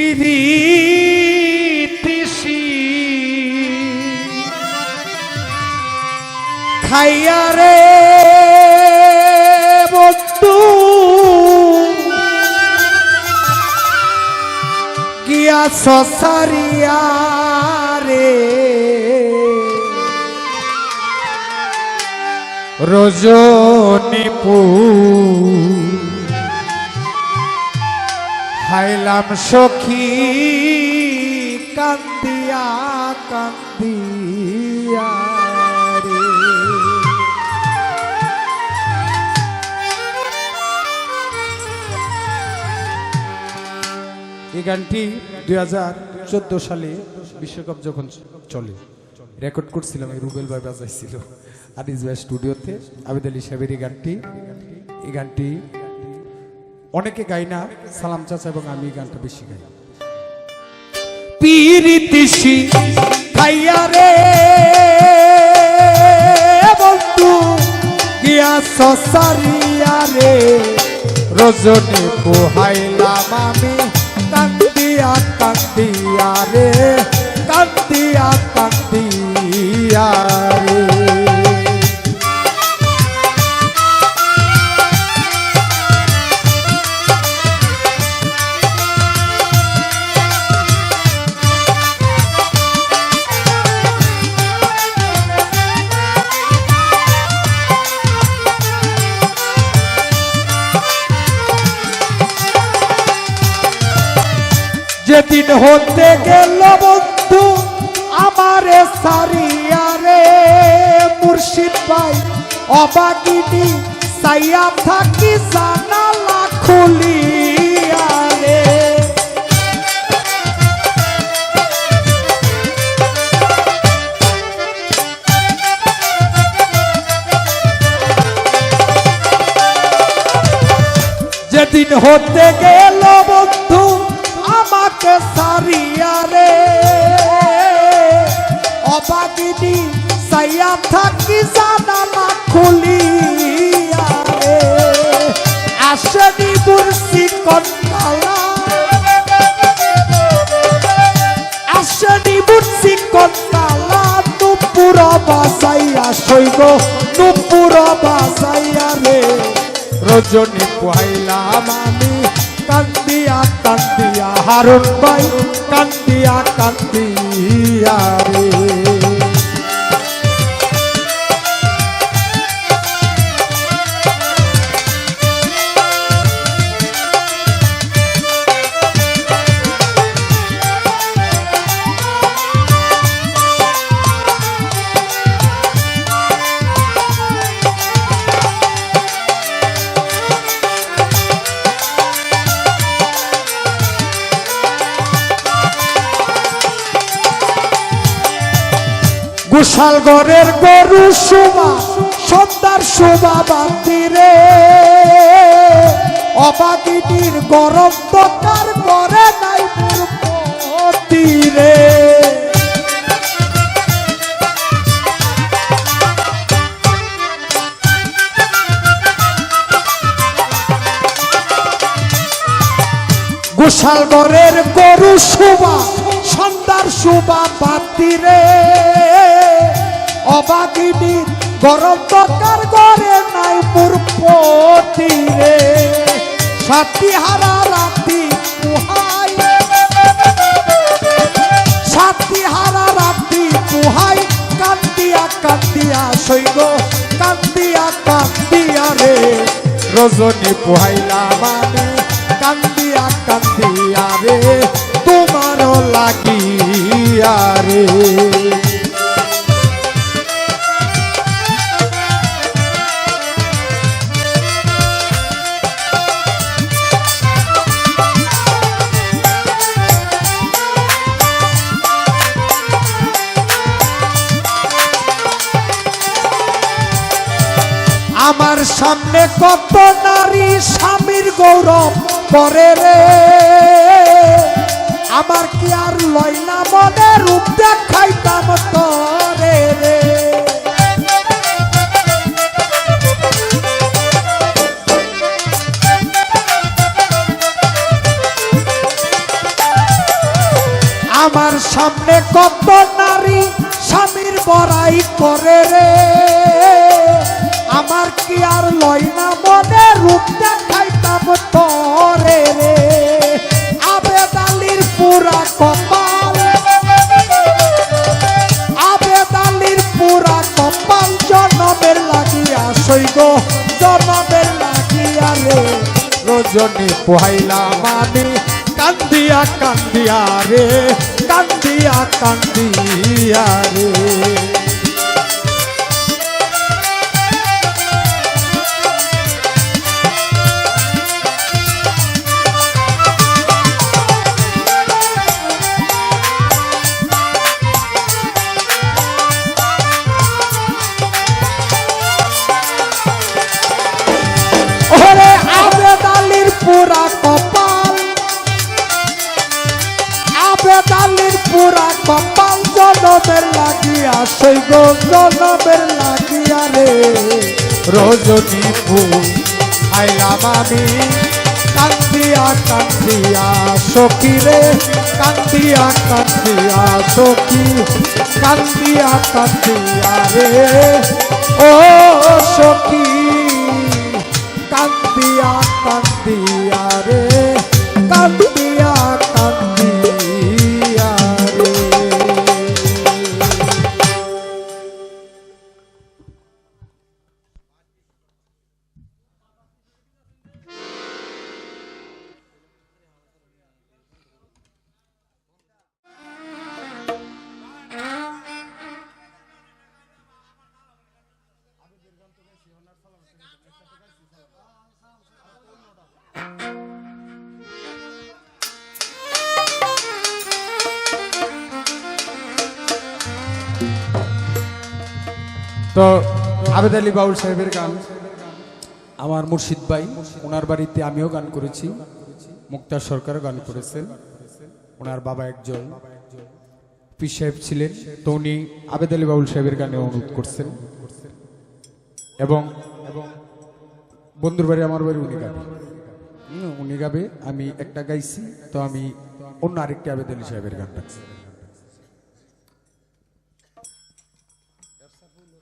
পিরিতিসি খাইয়া রে বন্ধু। গিয়া সসারিয়া রে। রজনীপু হাইলাম সখী, কান্দিয়া কান্দিয়া এই গানটি দুই হাজার চোদ্দ সালে বিশ্বকাপ যখন চলে, রেকর্ড করছিলাম এই রুবেল ভাই বাজাইছিল। আদিস ভাই স্টুডিওতে আবিদ আলী সাহেবের এই গানটি এই গানটি অনেকে গাই না, সালাম চাচা এবং আমি গানটা বেশি গাই। পিরিতিসি খাইয়া রে, বন্ধু, গিয়া সসারিয়া রে। রজনী পোহাইলাম আমি, কান্দিয়া কান্দিয়া রে। যেদিন হতে গেল বন্ধু, আমারে সারিয়া রে। মুর্শিদ ভাই, অবাগিনী, সাইয়া থাকি জানালা খুলিয়া রে। যেদিন হতে গেল অবাগিনী সাইয়া থাকি জানালা খুলিয়া রে। আসেনি বুরসি কন্যালা আসেনি বুরসি কন্যালা নুপুর বাসাইয়া সৈগ নুপুর বাসাইয়া রে। রজনী পোহাইলাম আমি, কান্দিয়া কান্দিয়া, হারুন ভাই, কান্দিয়া কান্দিয়া রে। গোশাল ঘরের গরু শোভা সন্ধ্যার শোভা বান্দিরে অবাগিনীর গরম দোকার করে নাই তীরে গোশাল ঘরের গরু শোভা সন্ধ্যার শোভা বাতিরে অবাগিনীর গরম দরকার করে নাই পূর্বতীরে সাথী হারা রাতি পুহাই সাথী হারা রাতি পুহাই কান্দিয়া কান্দিয়া সৈগ কান্দিয়া কান্দিয়া রে। রজনী পুহাইলাম আমি কান্দিয়া কান্দিয়া রে, তোমারও লাগিয়া রে। সামনে কত নারী স্বামীর গৌরব করে রে। আমার কি আর লয় না মনে রূপ দেখাইতাম তরে রে। আমার সামনে কত নারী স্বামীর বড়াই করে রে। আমার কি আর লয় না? মনে রূপ দেখাইতাম তরে রে। আবেদালির পুরা কপাল আবেদালির পুরা কপাল জনমের লাগিয়া সৈগ। জনমের লাগিয়া রে। রজনী পোহাইলাম আমি, কান্দিয়া কান্দিয়া রে, কান্দিয়া কান্দিয়া রে। আবেদালির পুরা কপাল জনমের লাগিয়া গো জনমের লাগিয়া রে রজনী ফুল আইলাম আমি কান্দিয়া কান্দিয়া, সখী রে। কান্দিয়া কান্দিয়া, সখী, কান্দিয়া কান্দিয়া রে। ও সখী, কান্দিয়া কান্দিয়া রে। কান্দিয়া তো আবেদ আলী বাউল সাহেবের গান। আমার মুর্শিদ ভাই, ওনার বাড়িতে আমিও গান করেছি। মুক্তার সরকার গান করেছেন। ওনার বাবা একজন। পীর সাহেব ছিলেন, তো উনি আবেদ আলী বাউল সাহেবের গানে অনুরোধ করছেন। এবং বন্ধুর বাড়ি, আমার বাড়ি উনি গাবে। উনি গাবে, আমি একটা গাইছি, তো আমি অন্য আরেকটি আবেদ আলী সাহেবের গান রাখছি হলো